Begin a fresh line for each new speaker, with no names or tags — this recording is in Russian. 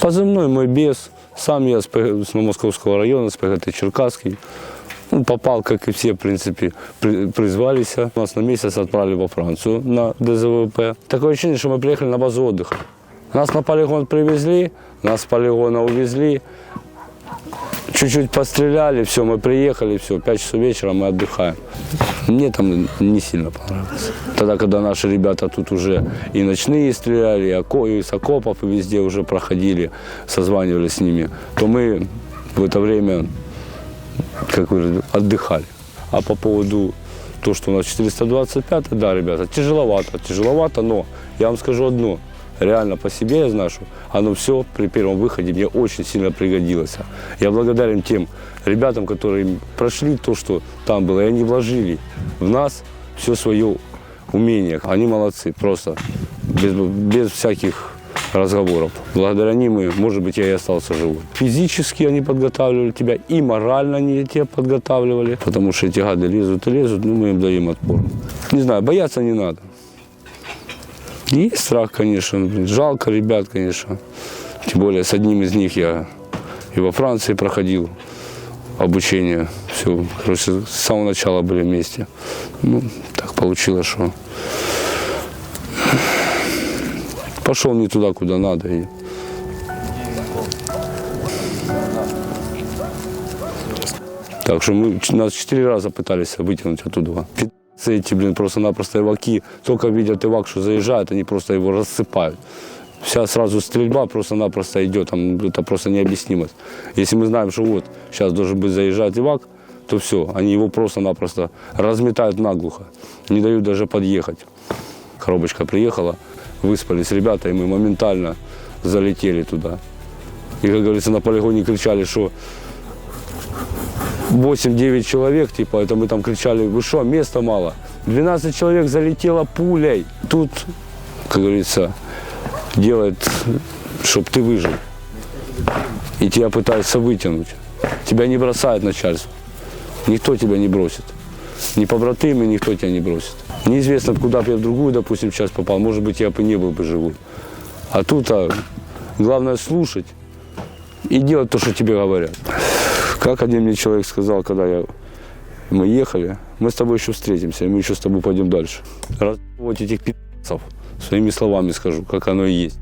Позывной мой без. Сам я с, Московского района, с ПГТ Черкасский. Ну, попал, как и все, в принципе, при- призвались. Нас на месяц отправили во Францию на ДЗВП. Такое ощущение, что мы приехали на базу отдыха. Нас на полигон привезли, нас с полигона увезли. Чуть-чуть постреляли, все, мы приехали, все, 5 часов вечера мы отдыхаем. Мне там не сильно понравилось. Тогда, когда наши ребята тут уже и ночные стреляли, и око- и с окопов, и везде уже проходили, созванивались с ними, то мы в это время, как вы отдыхали. А по поводу то, что у нас 425, да, ребята, тяжеловато, тяжеловато, но я вам скажу одно, реально по себе я знаю, что оно все при первом выходе мне очень сильно пригодилось. Я благодарен тем ребятам, которые прошли то, что там было, и они вложили в нас все свое умение. Они молодцы, просто без, без всяких разговоров. Благодаря ним, мы, может быть, я и остался живой. Физически они подготавливали тебя, и морально они тебя подготавливали, потому что эти гады лезут и лезут, ну, мы им даем отпор. Не знаю, бояться не надо. Есть страх, конечно, блин, жалко ребят, конечно. Тем более с одним из них я и во Франции проходил обучение. Все, короче, с самого начала были вместе. Ну, так получилось, что пошел не туда, куда надо. И... Так что мы нас четыре раза пытались вытянуть оттуда. Эти, блин, просто-напросто иваки, только видят ивак, что заезжает, они просто его рассыпают. Вся сразу стрельба просто-напросто идет, там это просто необъяснимость. Если мы знаем, что вот сейчас должен быть заезжать ивак, то все, они его просто-напросто разметают наглухо, не дают даже подъехать. Коробочка приехала, выспались ребята, и мы моментально залетели туда. И, как говорится, на полигоне кричали, что 8-9 человек, типа, это мы там кричали, вы что, места мало. 12 человек залетело пулей. Тут, как говорится, делает, чтобы ты выжил. И тебя пытаются вытянуть. Тебя не бросает начальство. Никто тебя не бросит. Ни побратимы, никто тебя не бросит. Неизвестно, куда бы я в другую, допустим, часть попал. Может быть, я бы не был бы живой. А тут а, главное слушать и делать то, что тебе говорят. Как один мне человек сказал, когда я, мы ехали, мы с тобой еще встретимся, и мы еще с тобой пойдем дальше. Раз вот этих пи***цев, своими словами скажу, как оно и есть.